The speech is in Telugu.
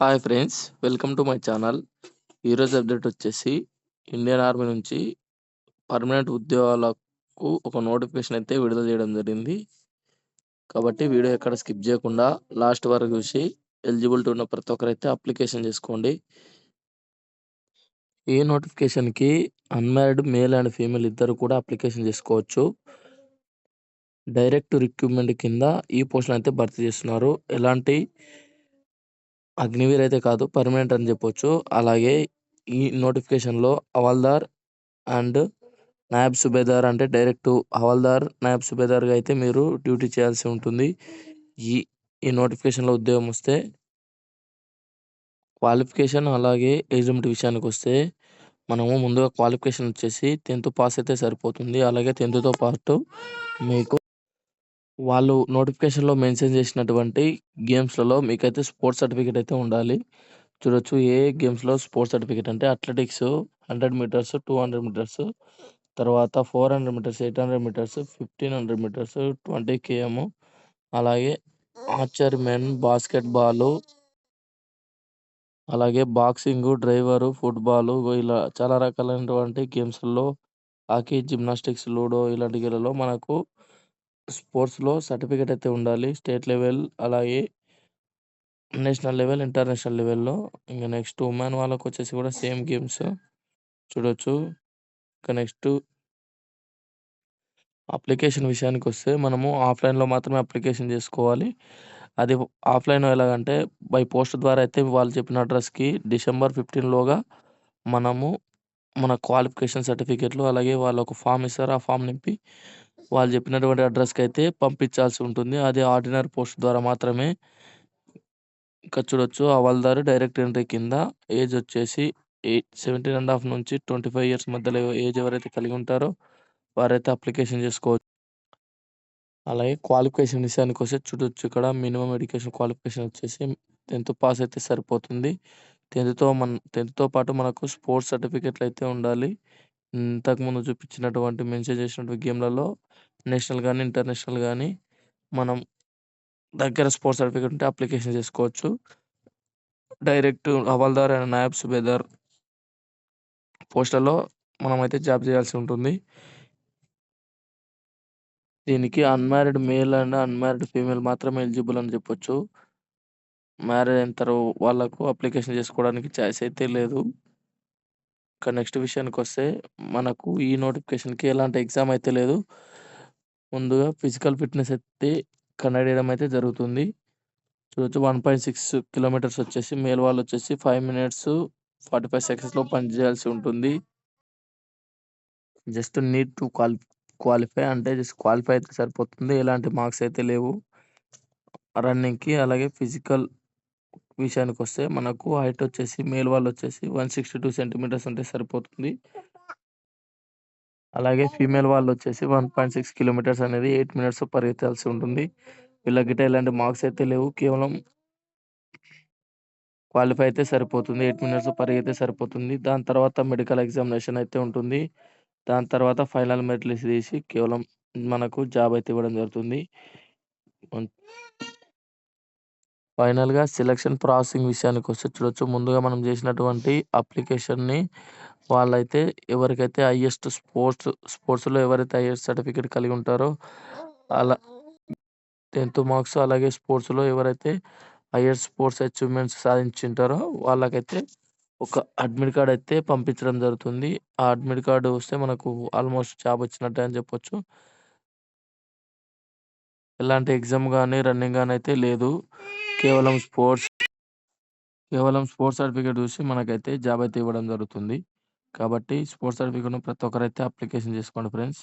Hi friends welcome to my channel ఈరోజు అప్డేట్ వచ్చేసి ఇండియన్ ఆర్మీ నుంచి పర్మనెంట్ ఉద్యోగాలకు ఒక నోటిఫికేషన్ అయితే విడుదల చేయడం జరిగింది. కాబట్టి వీడియో ఎక్కడ స్కిప్ చేయకుండా లాస్ట్ వరకు చూసి ఎలిజిబిలిటీ ఉన్న ప్రతి ఒక్కరైతే అప్లికేషన్ చేసుకోండి. ఈ నోటిఫికేషన్కి అన్మ్యారీడ్ మేల్ అండ్ ఫీమేల్ ఇద్దరు కూడా అప్లికేషన్ చేసుకోవచ్చు. డైరెక్ట్ రిక్రూట్మెంట్ కింద ఈ పోస్టులు అయితే భర్తీ చేస్తున్నారు. ఎలాంటి అగ్నివీర్ అయితే కాదు పర్మనెంట్ అని చెప్పొచ్చు. అలాగే ఈ నోటిఫికేషన్లో హవాల్దార్ అండ్ నాయబ్ సుబేదార్ అంటే డైరెక్ట్ హవాల్దార్ నాయబ్ సుబేదార్గా అయితే మీరు డ్యూటీ చేయాల్సి ఉంటుంది. ఈ ఈ నోటిఫికేషన్లో ఉద్యోగం వస్తే క్వాలిఫికేషన్ అలాగే ఏజ్ విషయానికి వస్తే మనము ముందుగా క్వాలిఫికేషన్ వచ్చేసి టెన్త్ పాస్ అయితే సరిపోతుంది. అలాగే టెన్త్తో పాటు మీకు వాళ్ళు నోటిఫికేషన్‌లో మెన్షన్ చేసినటువంటి గేమ్స్‌లలో మీకైతే స్పోర్ట్స్ సర్టిఫికేట్ అయితే ఉండాలి. చూడొచ్చు ఏ గేమ్స్‌లో స్పోర్ట్స్ సర్టిఫికేట్ అంటే అథ్లెటిక్స్, 100 మీటర్స్, 200 మీటర్స్, తర్వాత 400 మీటర్స్, 800 మీటర్స్, 1500 మీటర్స్, 20 కేఎం అలాగే ఆర్చర్ మెన్, బాస్కెట్ బాలు అలాగే బాక్సింగు, డ్రైవరు, ఫుట్‌బాలు ఇలా చాలా రకాలైనటువంటి గేమ్స్‌లో హాకీ, జిమ్నాస్టిక్స్, లూడో ఇలాంటి గేమ్‌లలో మనకు స్పోర్ట్స్‌లో సర్టిఫికేట్ అయితే ఉండాలి. స్టేట్ లెవెల్ అలాగే నేషనల్ లెవెల్, ఇంటర్నేషనల్ లెవెల్‌లో. ఇంకా నెక్స్ట్ ఉమెన్ వాళ్ళకొచ్చేసి కూడా సేమ్ గేమ్స్ చూడొచ్చు. ఇంకా నెక్స్ట్ అప్లికేషన్ విషయానికి వస్తే మనము ఆఫ్‌లైన్‌లో మాత్రమే అప్లికేషన్ చేసుకోవాలి. అది ఆఫ్‌లైన్ ఎలాగంటే బై పోస్ట్ ద్వారా అయితే వాళ్ళు చెప్పిన అడ్రస్‌కి డిసెంబర్ ఫిఫ్టీన్లోగా మనము మన క్వాలిఫికేషన్ సర్టిఫికేట్‌లు అలాగే వాళ్ళు ఒక ఫామ్ ఇస్తారు. ఆ ఫామ్ నింపి వాళ్ళు చెప్పినటువంటి అడ్రస్‌కి అయితే పంపించాల్సి ఉంటుంది. అది ఆర్డినరీ పోస్ట్ ద్వారా మాత్రమే. ఇంకా చూడొచ్చు హవాల్దార్ డైరెక్ట్ ఎంట్రీ కింద ఏజ్ వచ్చేసి ఎయిట్ 17 నుంచి 25 ఇయర్స్ మధ్యలో ఏజ్ ఎవరైతే కలిగి ఉంటారో వారైతే అప్లికేషన్ చేసుకోవచ్చు. అలాగే క్వాలిఫికేషన్ విషయానికి వస్తే చూడొచ్చు ఇక్కడ మినిమమ్ ఎడ్యుకేషన్ క్వాలిఫికేషన్ వచ్చేసి టెన్త్ పాస్ అయితే సరిపోతుంది. టెన్త్‌తో మన టెన్త్‌తో పాటు మనకు స్పోర్ట్స్ సర్టిఫికేట్‌లు అయితే ఉండాలి. ఇంతకుముందు చూపించినటువంటి మెన్షన్ చేసినటువంటి గేమ్‌లలో నేషనల్ కానీ ఇంటర్నేషనల్ కానీ మనం దగ్గర స్పోర్ట్స్ సర్టిఫికేట్ ఉంటే అప్లికేషన్ చేసుకోవచ్చు. డైరెక్ట్ హవాల్దార్ అండ్ నాయబ్ సుబేదార్ పోస్టులలో మనమైతే జాబ్ చేయాల్సి ఉంటుంది. దీనికి unmarried male and unmarried female మాత్రమే ఎలిజిబుల్ అని చెప్పొచ్చు. మ్యారేజ్ అయిన తర్వా వాళ్ళకు అప్లికేషన్ చేసుకోవడానికి ఛాయిస్ అయితే లేదు. ఇక నెక్స్ట్ విషయానికొస్తే మనకు ఈ నోటిఫికేషన్‌కి ఎలాంటి ఎగ్జామ్ అయితే లేదు. ముందుగా ఫిజికల్ ఫిట్‌నెస్ అయితే కండక్ట్ చేయడం అయితే జరుగుతుంది. చూడొచ్చు 1.6 కిలోమీటర్స్ వచ్చేసి మేల్ వాళ్ళొచ్చేసి 5 మినిట్స్ 45 సెకండ్స్‌లో పని చేయాల్సి ఉంటుంది. Just need to quali qualify అంటే జస్ట్ క్వాలిఫై అయితే సరిపోతుంది. ఎలాంటి మార్క్స్ అయితే లేవు. రన్నింగ్‌కి అలాగే ఫిజికల్ విషయానికి వస్తే మనకు హైట్ వచ్చేసి మేల్ వాళ్ళొచ్చేసి 162 సెంటీమీటర్స్ ఉంటే సరిపోతుంది. అలాగే ఫీమేల్ వాళ్ళు వచ్చేసి వన్ పాయింట్ సిక్స్ కిలోమీటర్స్ అనేది ఎయిట్ మినిట్స్ పరిగెత్తాల్సి ఉంటుంది. వీళ్ళకిట ఇలాంటి మార్క్స్ అయితే లేవు. కేవలం క్వాలిఫై అయితే సరిపోతుంది. ఎయిట్ మినిట్స్ పరిగెత్తే సరిపోతుంది. దాని తర్వాత మెడికల్ ఎగ్జామినేషన్ అయితే ఉంటుంది. దాని తర్వాత ఫైనల్ మెరిట్ లిస్ట్ తీసి కేవలం మనకు జాబ్ అయితే ఇవ్వడం జరుగుతుంది. ఫైనల్‌గా సెలక్షన్ ప్రాసెసింగ్ విషయానికి వస్తే చూడొచ్చు. ముందుగా మనం చేసినటువంటి అప్లికేషన్‌ని వాళ్ళైతే ఎవరికైతే హైయెస్ట్ స్పోర్ట్స్ స్పోర్ట్స్‌లో ఎవరైతే హయ్యెస్ట్ సర్టిఫికేట్ కలిగి ఉంటారో అలా టెన్త్ మార్క్స్ అలాగే స్పోర్ట్స్‌లో ఎవరైతే హయ్యర్ స్పోర్ట్స్ అచీవ్‌మెంట్స్ సాధించుంటారో వాళ్ళకైతే ఒక అడ్మిట్ కార్డ్ అయితే పంపించడం జరుగుతుంది. ఆ అడ్మిట్ కార్డు వస్తే మనకు ఆల్‌మోస్ట్ జాబ్ వచ్చినట్టే అని చెప్పొచ్చు. ఎలాంటి ఎగ్జామ్ కానీ రన్నింగ్ కానీ అయితే లేదు. కేవలం స్పోర్ట్స్ కేవలం స్పోర్ట్స్ సర్టిఫికేట్ చూసి మనకైతే జాబ్ అయితే ఇవ్వడం జరుగుతుంది. కాబట్టి స్పోర్ట్స్ సర్టిఫికేట్‌ను ప్రతి ఒక్కరైతే అప్లికేషన్ చేసుకోండి ఫ్రెండ్స్.